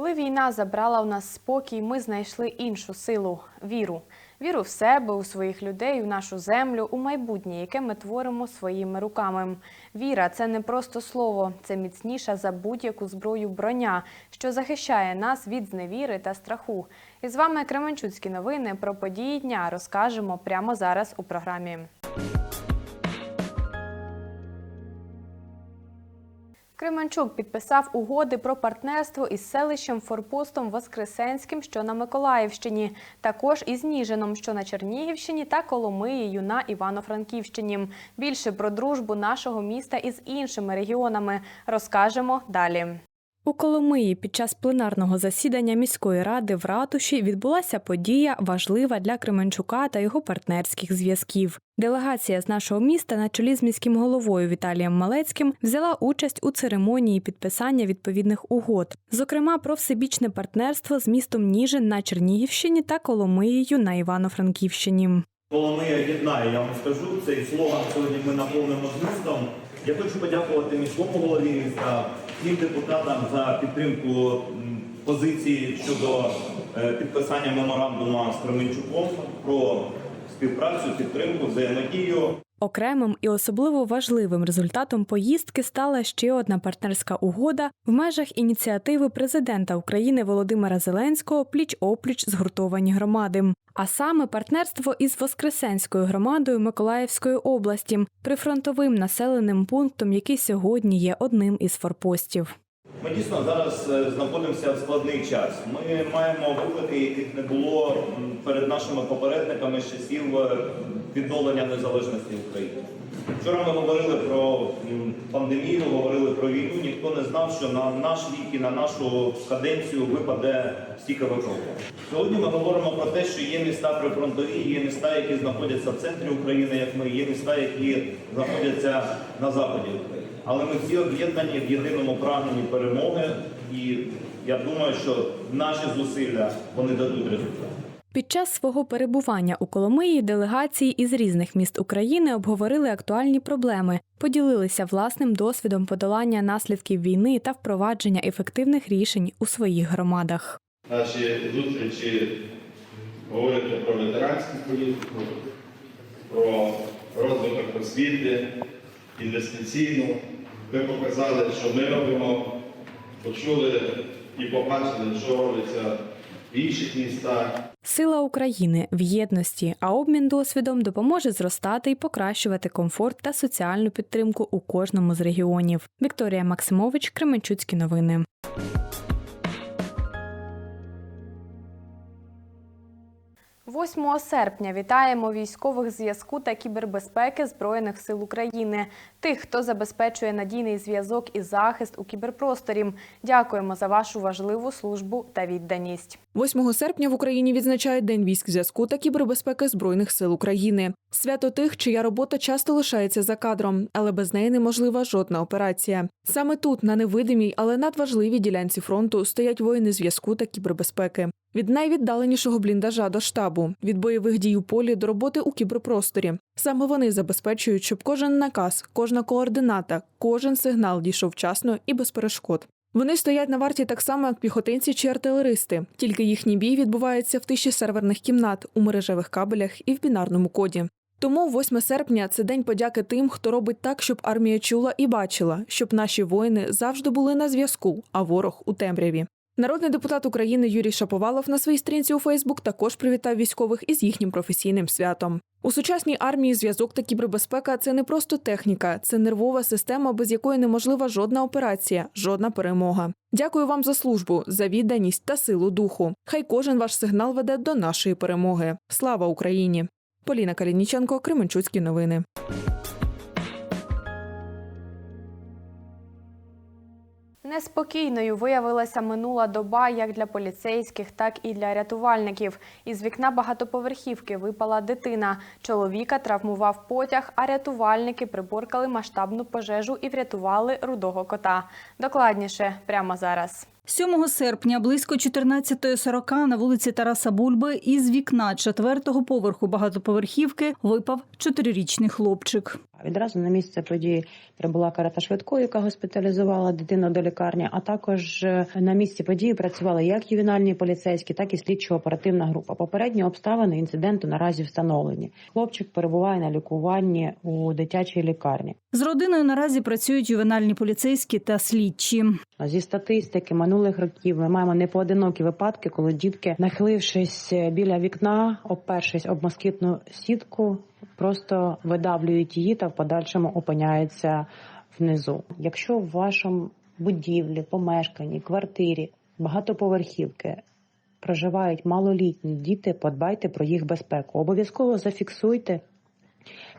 Коли війна забрала у нас спокій, ми знайшли іншу силу віру. Віру в себе, у своїх людей, у нашу землю, у майбутнє, яке ми творимо своїми руками. Віра це не просто слово, це міцніша за будь-яку зброю броня, що захищає нас від зневіри та страху. І з вами Кременчуцькі новини про події дня розкажемо прямо зараз у програмі. Кременчук підписав угоди про партнерство із селищем Форпостом Воскресенським, що на Миколаївщині, також із Ніжином, що на Чернігівщині, та Коломиєю на Івано-Франківщині. Більше про дружбу нашого міста із іншими регіонами розкажемо далі. У Коломиї під час пленарного засідання міської ради в ратуші відбулася подія, важлива для Кременчука та його партнерських зв'язків. Делегація з нашого міста на чолі з міським головою Віталієм Малецьким взяла участь у церемонії підписання відповідних угод, зокрема про всебічне партнерство з містом Ніжин на Чернігівщині та Коломиєю на Івано-Франківщині. Коломия єднає, я вам скажу, цей слоган сьогодні ми наповнимо змістом. Я хочу подякувати міському голові міста, всім депутатам за підтримку позиції щодо е, підписання меморандуму з Кременчуком про співпрацю, підтримку, взаємодію. Окремим і особливо важливим результатом поїздки стала ще одна партнерська угода в межах ініціативи президента України Володимира Зеленського пліч опліч згуртовані громади. А саме партнерство із Воскресенською громадою Миколаївської області, прифронтовим населеним пунктом, який сьогодні є одним із форпостів. Ми дійсно зараз е, знаходимося в складний час. Ми маємо виклики, яких не було перед нашими попередниками з часів е, відновлення незалежності України. Вчора ми говорили про пандемію, говорили про війну. Ніхто не знав, що на наш вік і на нашу каденцію випаде стільки випробувань. Сьогодні ми говоримо про те, що є міста прифронтові, є міста, які знаходяться в центрі України, як ми, є міста, які знаходяться на заході України. Але ми всі об'єднані в єдиному прагненні перемоги, і я думаю, що наші зусилля вони дадуть результат. Під час свого перебування у Коломиї делегації із різних міст України обговорили актуальні проблеми, поділилися власним досвідом подолання наслідків війни та впровадження ефективних рішень у своїх громадах. Наші зустрічі говорити про ветеранську політику, про розвиток освіти, інвестиційну. Ви показали, що ми робимо, почули і побачили, що робиться в інших містах. Сила України в єдності, а обмін досвідом допоможе зростати і покращувати комфорт та соціальну підтримку у кожному з регіонів. Вікторія Максимович, Кременчуцькі новини. Восьмого серпня вітаємо військових зв'язку та кібербезпеки Збройних сил України, тих, хто забезпечує надійний зв'язок і захист у кіберпросторі. Дякуємо за вашу важливу службу та відданість. 8 серпня в Україні відзначають День військ зв'язку та кібербезпеки Збройних сил України. Свято тих, чия робота часто лишається за кадром, але без неї неможлива жодна операція. Саме тут, на невидимій, але надважливій ділянці фронту, стоять воїни зв'язку та кібербезпеки. Від найвіддаленішого бліндажа до штабу, від бойових дій у полі до роботи у кіберпросторі. Саме вони забезпечують, щоб кожен наказ, кожна координата, кожен сигнал дійшов вчасно і без перешкод. Вони стоять на варті так само, як піхотинці чи артилеристи, тільки їхній бій відбувається в тиші серверних кімнат, у мережевих кабелях і в бінарному коді. Тому 8 серпня це день подяки тим, хто робить так, щоб армія чула і бачила, щоб наші воїни завжди були на зв'язку, а ворог у темряві. Народний депутат України Юрій Шаповалов на своїй сторінці у Фейсбук також привітав військових із їхнім професійним святом. У сучасній армії зв'язок та кібербезпека це не просто техніка, це нервова система, без якої неможлива жодна операція, жодна перемога. Дякую вам за службу, за відданість та силу духу. Хай кожен ваш сигнал веде до нашої перемоги. Слава Україні! Поліна Калініченко, Кременчуцькі новини. Неспокійною виявилася минула доба як для поліцейських, так і для рятувальників. Із вікна багатоповерхівки випала дитина. Чоловіка травмував потяг, а рятувальники приборкали масштабну пожежу і врятували рудого кота. Докладніше прямо зараз. 7 серпня близько 14.40 на вулиці Тараса Бульби із вікна четвертого поверху багатоповерхівки випав чотирирічний хлопчик. Відразу на місце події прибула карета швидкої, яка госпіталізувала дитину до лікарні. А також е, на місці події працювали як ювенальні поліцейські, так і слідчо-оперативна група. Попередні обставини інциденту наразі встановлені. Хлопчик перебуває на лікуванні у дитячій лікарні. З родиною наразі працюють ювенальні поліцейські та слідчі. Зі статистики минулих років ми маємо непоодинокі випадки, коли дітки, нахилившись біля вікна, опершись об москітну сітку, просто видавлюють її та в подальшому опиняються внизу. Якщо в вашому будівлі, помешканні, квартирі, багатоповерхівки проживають малолітні діти, подбайте про їх безпеку. Обов'язково зафіксуйте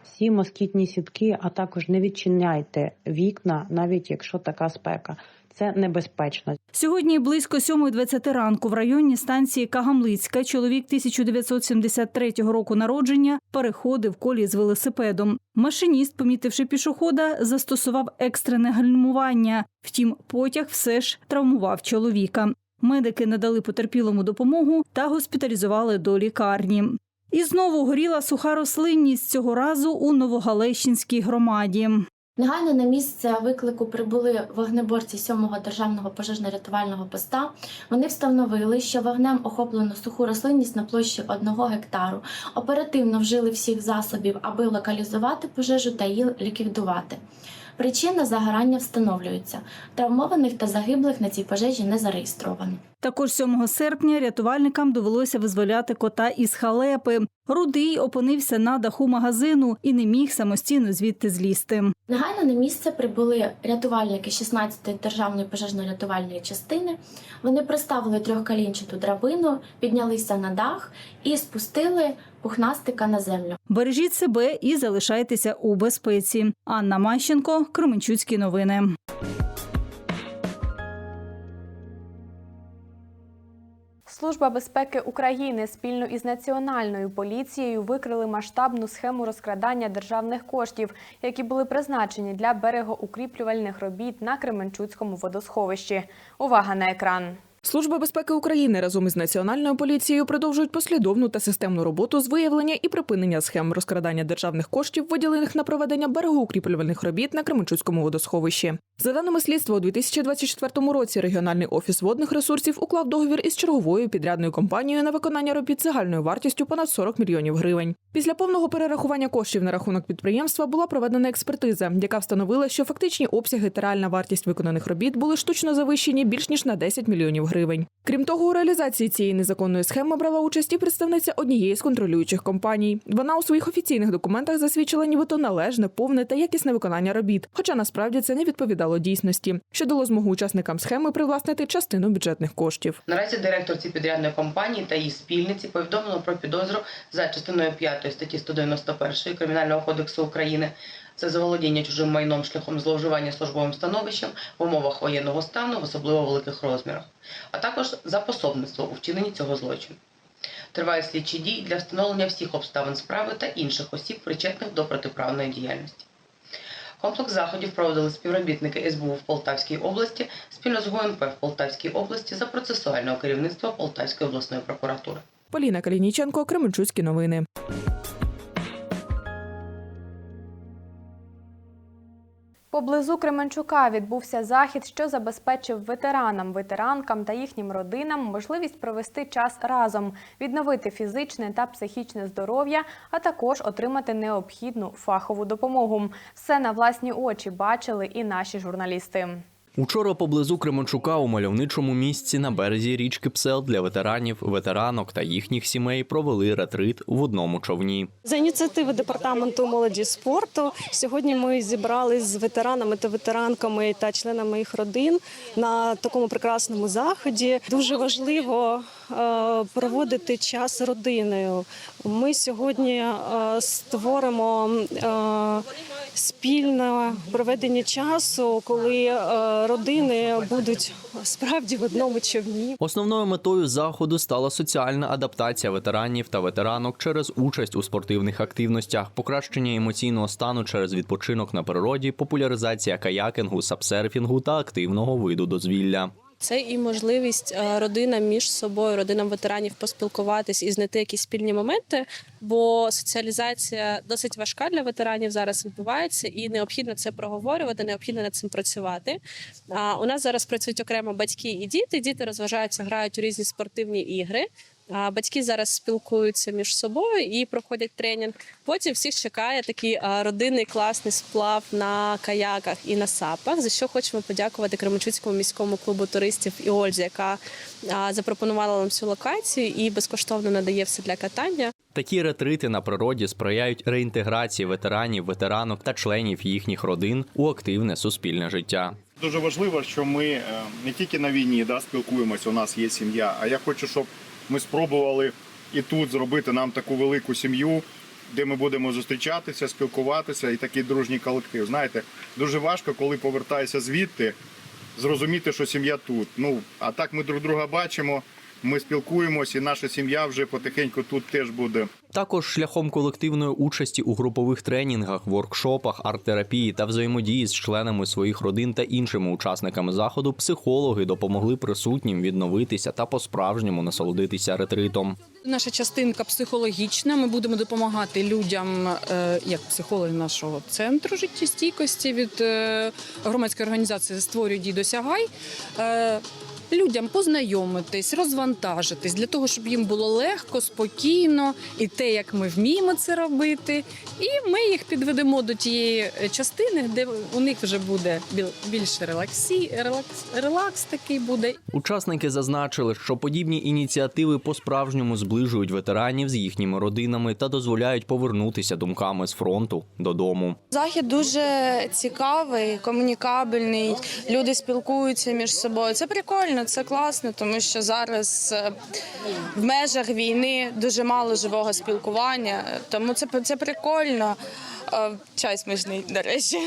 всі москітні сітки, а також не відчиняйте вікна, навіть якщо така спека. Це небезпечно. Сьогодні близько 7.20 ранку в районі станції Кагамлицька чоловік 1973 року народження переходив колії з велосипедом. Машиніст, помітивши пішохода, застосував екстрене гальмування. Втім, потяг все ж травмував чоловіка. Медики надали потерпілому допомогу та госпіталізували до лікарні. І знову горіла суха рослинність цього разу у Новогалещинській громаді. Негайно на місце виклику прибули вогнеборці 7-го державного пожежно-рятувального поста. Вони встановили, що вогнем охоплено суху рослинність на площі 1 гектару. Оперативно вжили всіх засобів, аби локалізувати пожежу та її ліквідувати. Причина загорання встановлюється. Травмованих та загиблих на цій пожежі не зареєстровано. Також 7 серпня рятувальникам довелося визволяти кота із халепи. Рудий опинився на даху магазину і не міг самостійно звідти злізти. Негайно на місце прибули рятувальники 16-ї державної пожежно-рятувальної частини. Вони приставили трьохкалінчату драбину, піднялися на дах і спустили пухнастика на землю. Бережіть себе і залишайтеся у безпеці. Анна Мащенко, Кременчуцькі новини. Служба безпеки України спільно із національною поліцією викрили масштабну схему розкрадання державних коштів, які були призначені для берегоукріплювальних робіт на Кременчуцькому водосховищі. Увага на екран. Служба безпеки України разом із національною поліцією продовжують послідовну та системну роботу з виявлення і припинення схем розкрадання державних коштів, виділених на проведення берегоукріплювальних робіт на Кременчуцькому водосховищі. За даними слідства, у 2024 році регіональний офіс водних ресурсів уклав договір із черговою підрядною компанією на виконання робіт загальною вартістю понад 40 мільйонів гривень. Після повного перерахування коштів на рахунок підприємства була проведена експертиза, яка встановила, що фактичні обсяги та реальна вартість виконаних робіт були штучно завищені більш ніж на 10 мільйонів гривень. Крім того, у реалізації цієї незаконної схеми брала участь і представниця однієї з контролюючих компаній. Вона у своїх офіційних документах засвідчила нібито належне, повне та якісне виконання робіт, хоча насправді це не відповідало дійсності, що дало змогу учасникам схеми привласнити частину бюджетних коштів. Наразі директорці підрядної компанії та її спільниці повідомлено про підозру за частиною 5 статті 191 Кримінального кодексу України. Це заволодіння чужим майном шляхом зловживання службовим становищем в умовах воєнного стану в особливо великих розмірах, а також за пособництво у вчиненні цього злочину. Тривають слідчі дії для встановлення всіх обставин справи та інших осіб, причетних до протиправної діяльності. Комплекс заходів проводили співробітники СБУ в Полтавській області спільно з ГУНП в Полтавській області за процесуального керівництва Полтавської обласної прокуратури. Поліна Калініченко, Кременчуцькі новини. Поблизу Кременчука відбувся захід, що забезпечив ветеранам, ветеранкам та їхнім родинам можливість провести час разом, відновити фізичне та психічне здоров'я, а також отримати необхідну фахову допомогу. Все на власні очі бачили і наші журналісти. Учора поблизу Кременчука у мальовничому місці на березі річки Псел для ветеранів, ветеранок та їхніх сімей провели ретрит в одному човні. За ініціативи департаменту молоді спорту сьогодні ми зібрали з ветеранами та ветеранками та членами їх родин на такому прекрасному заході. Дуже важливо проводити час родиною. Ми сьогодні е, створимо е, спільне проведення часу, коли е, родини будуть справді в одному човні. Основною метою заходу стала соціальна адаптація ветеранів та ветеранок через участь у спортивних активностях, покращення емоційного стану через відпочинок на природі, популяризація каякингу, сапсерфінгу та активного виду дозвілля. Це і можливість е, родинам між собою, родинам ветеранів поспілкуватись і знайти якісь спільні моменти, бо соціалізація досить важка для ветеранів зараз відбувається, і необхідно це проговорювати, необхідно над цим працювати. А у нас зараз працюють окремо батьки і діти. Діти розважаються, грають у різні спортивні ігри. А батьки зараз спілкуються між собою і проходять тренінг. Потім всіх чекає такий а, родинний класний сплав на каяках і на сапах. За що хочемо подякувати Кременчуцькому міському клубу туристів і Ользі, яка а, запропонувала нам цю локацію і безкоштовно надає все для катання. Такі ретрити на природі сприяють реінтеграції ветеранів, ветеранок та членів їхніх родин у активне суспільне життя. Дуже важливо, що ми е, не тільки на війні да, спілкуємося, у нас є сім'я, а я хочу, щоб ми спробували і тут зробити нам таку велику сім'ю, де ми будемо зустрічатися, спілкуватися і такий дружній колектив. Знаєте, дуже важко, коли повертаєшся звідти, зрозуміти, що сім'я тут. Ну, а так ми друг друга бачимо, ми спілкуємося, і наша сім'я вже потихеньку тут теж буде. Також шляхом колективної участі у групових тренінгах, воркшопах, арт-терапії та взаємодії з членами своїх родин та іншими учасниками заходу, психологи допомогли присутнім відновитися та по-справжньому насолодитися ретритом. Наша частинка психологічна. Ми будемо допомагати людям, е, як психологи нашого центру життєстійкості від е, громадської організації «Створюй, дій, досягай. Людям познайомитись, розвантажитись для того, щоб їм було легко, спокійно, і те, як ми вміємо це робити. І ми їх підведемо до тієї е, частини, де у них вже буде біл- більше релаксі, релакс, релакс такий буде, Учасники зазначили, що подібні ініціативи по-справжньому зближують ветеранів з їхніми родинами та дозволяють повернутися думками з фронту додому. Захід дуже цікавий, комунікабельний. Люди спілкуються між собою. Це прикольно, це класно, тому що зараз е, в межах війни дуже мало живого спілкування. Тому це це прикольно. Чай смачний, до речі.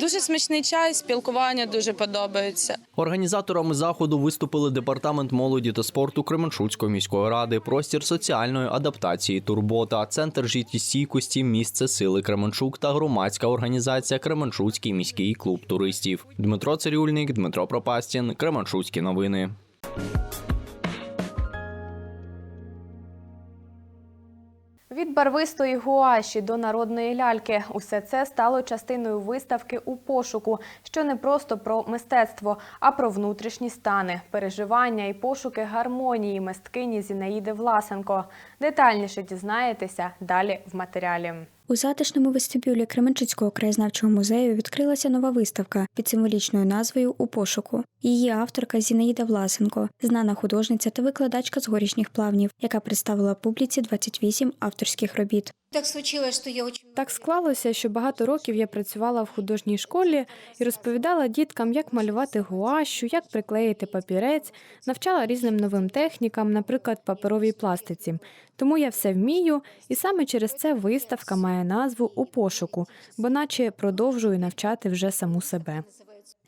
Дуже смачний чай, спілкування дуже подобається. Організаторами заходу виступили департамент молоді та спорту Кременчуцької міської ради, простір соціальної адаптації Турбота, центр життєстійкості, місце сили Кременчук та громадська організація Кременчуцький міський клуб туристів. Дмитро Цирюльник, Дмитро Пропастін, Кременчуцькі новини. Барвистої гуаші до народної ляльки усе це стало частиною виставки у пошуку, що не просто про мистецтво, а про внутрішні стани, переживання і пошуки гармонії мисткині Зінаїди Власенко. Детальніше дізнаєтеся далі в матеріалі. У затишному вестибюлі Кременчуцького краєзнавчого музею відкрилася нова виставка під символічною назвою У пошуку. Її авторка Зінаїда Власенко, знана художниця та викладачка з горішніх плавнів, яка представила публіці 28 авторських робіт. Так случилось, что я очень Так склалося, що багато років я працювала в художній школі і розповідала діткам, як малювати гуашу, як приклеїти папірець, навчала різним новим технікам, наприклад, паперовій пластиці. Тому я все вмію, і саме через це виставка має назву у пошуку, бо наче продовжую навчати вже саму себе.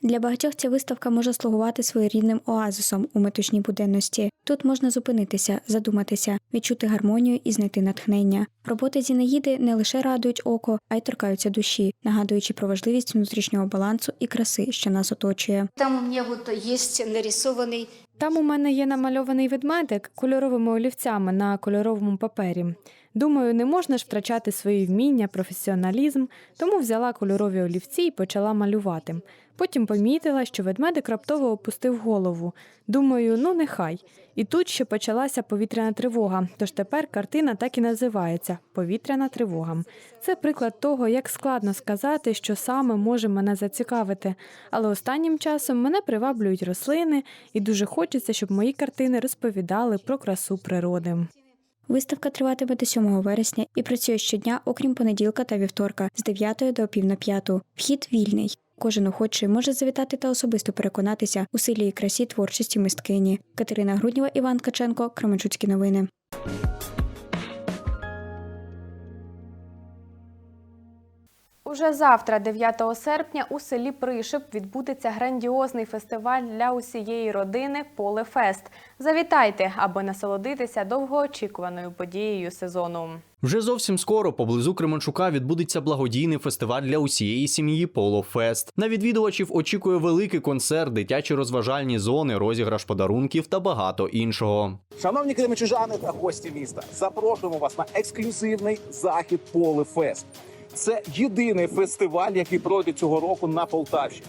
Для багатьох ця виставка може слугувати своєрідним оазисом у метушній буденності. Тут можна зупинитися, задуматися, відчути гармонію і знайти натхнення. Роботи Зінаїди не лише радують око, а й торкаються душі, нагадуючи про важливість внутрішнього балансу і краси, що нас оточує. Там у меня вот есть нарисованный Там у мене є намальований ведмедик кольоровими олівцями на кольоровому папері. Думаю, не можна ж втрачати свої вміння, професіоналізм, тому взяла кольорові олівці і почала малювати. Потім помітила, що ведмедик раптово опустив голову. Думаю, ну нехай. І тут ще почалася повітряна тривога. Тож тепер картина так і називається Повітряна тривога. Це приклад того, як складно сказати, що саме може мене зацікавити. Але останнім часом мене приваблюють рослини, і дуже хочеться, щоб мої картини розповідали про красу природи. Виставка триватиме до 7 вересня і працює щодня, окрім понеділка та вівторка, з 9 до пів на п'яту. Вхід вільний. Кожен охочий може завітати та особисто переконатися у силі і красі творчості мисткині. Катерина Груднєва, Іван Каченко, Кременчуцькі новини. Уже завтра, 9 серпня, у селі Пришип відбудеться грандіозний фестиваль для усієї родини Полефест. Завітайте, аби насолодитися довгоочікуваною подією сезону. Вже зовсім скоро поблизу Кременчука відбудеться благодійний фестиваль для усієї сім'ї Поло Фест. На відвідувачів очікує великий концерт, дитячі розважальні зони, розіграш подарунків та багато іншого. Шановні кременчужани та гості міста, запрошуємо вас на ексклюзивний захід Поле Фест. Це єдиний фестиваль, який пройде цього року на Полтавщині.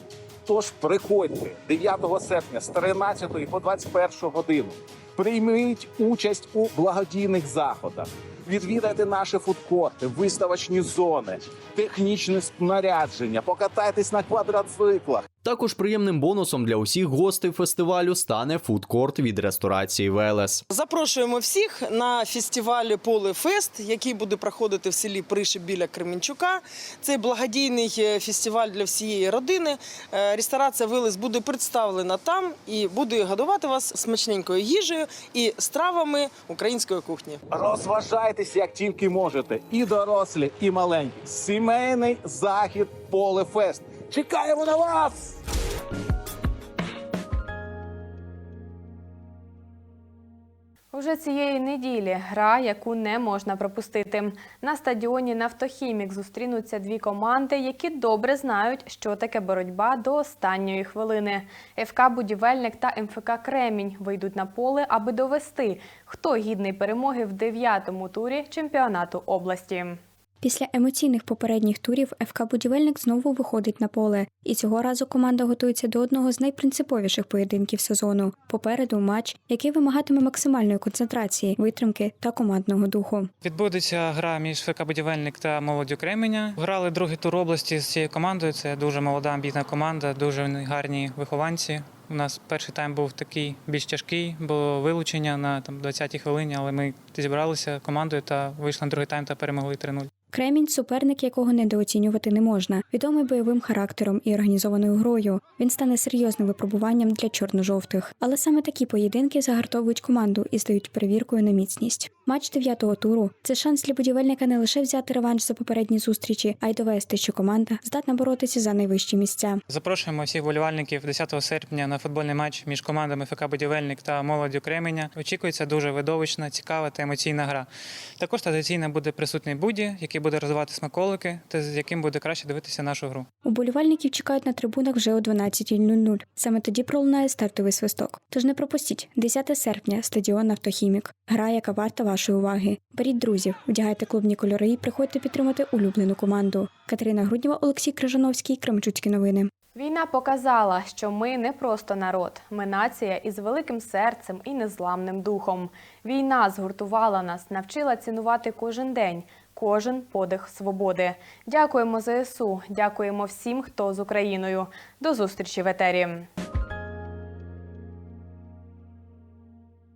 Тож приходьте 9 серпня з 13 по 21 годину. Прийміть участь у благодійних заходах. Відвідайте наші фудкорти, виставочні зони, технічне снарядження, покатайтесь на квадроциклах. Також приємним бонусом для усіх гостей фестивалю стане фудкорт від ресторації Велес. Запрошуємо всіх на фестивалі Поле Фест, який буде проходити в селі Пришиб біля Кременчука. Це благодійний е, фестиваль для всієї родини. Е, Ресторація Велес буде представлена там і буде годувати вас смачненькою їжею і стравами української кухні. Розважайтесь як тільки можете, і дорослі, і маленькі. Сімейний захід Поле Фест. Чекаємо на вас! Уже цієї неділі гра, яку не можна пропустити. На стадіоні Нафтохімік зустрінуться дві команди, які добре знають, що таке боротьба до останньої хвилини. ФК Будівельник та МФК Кремінь вийдуть на поле, аби довести, хто гідний перемоги в дев'ятому турі чемпіонату області. Після емоційних попередніх турів ФК Будівельник знову виходить на поле, і цього разу команда готується до одного з найпринциповіших поєдинків сезону. Попереду матч, який вимагатиме максимальної концентрації, витримки та командного духу. Відбудеться гра між ФК Будівельник та молоддю Кременя. Грали другий тур області з цією командою. Це дуже молода амбітна команда, дуже гарні вихованці. У нас перший тайм був такий більш тяжкий, було вилучення на там 20-й хвилині, але ми зібралися командою та вийшли на другий тайм та перемогли 3-0. Кремінь суперник, якого недооцінювати не можна. Відомий бойовим характером і організованою грою. Він стане серйозним випробуванням для чорно-жовтих. Але саме такі поєдинки загартовують команду і стають перевіркою на міцність. Матч дев'ятого туру це шанс для будівельника не лише взяти реванш за попередні зустрічі, а й довести, що команда здатна боротися за найвищі місця. Запрошуємо всіх болівальників 10 серпня на футбольний матч між командами ФК Будівельник та молоддю Кременя. Очікується дуже видовищна, цікава та емоційна гра. Також традиційно буде присутній Буді, який буде розвивати смаколики, та з яким буде краще дивитися нашу гру. Уболівальників чекають на трибунах вже о 12.00. Саме тоді пролунає стартовий свисток. Тож не пропустіть 10 серпня, стадіон Автохімік. Гра, яка варта вашої уваги. Беріть друзів, вдягайте клубні кольори і приходьте підтримати улюблену команду. Катерина Груднєва, Олексій Крижановський, Кремчуцькі новини. Війна показала, що ми не просто народ, ми нація із великим серцем і незламним духом. Війна згуртувала нас, навчила цінувати кожен день, кожен подих свободи. Дякуємо ЗСУ, дякуємо всім, хто з Україною. До зустрічі в етері.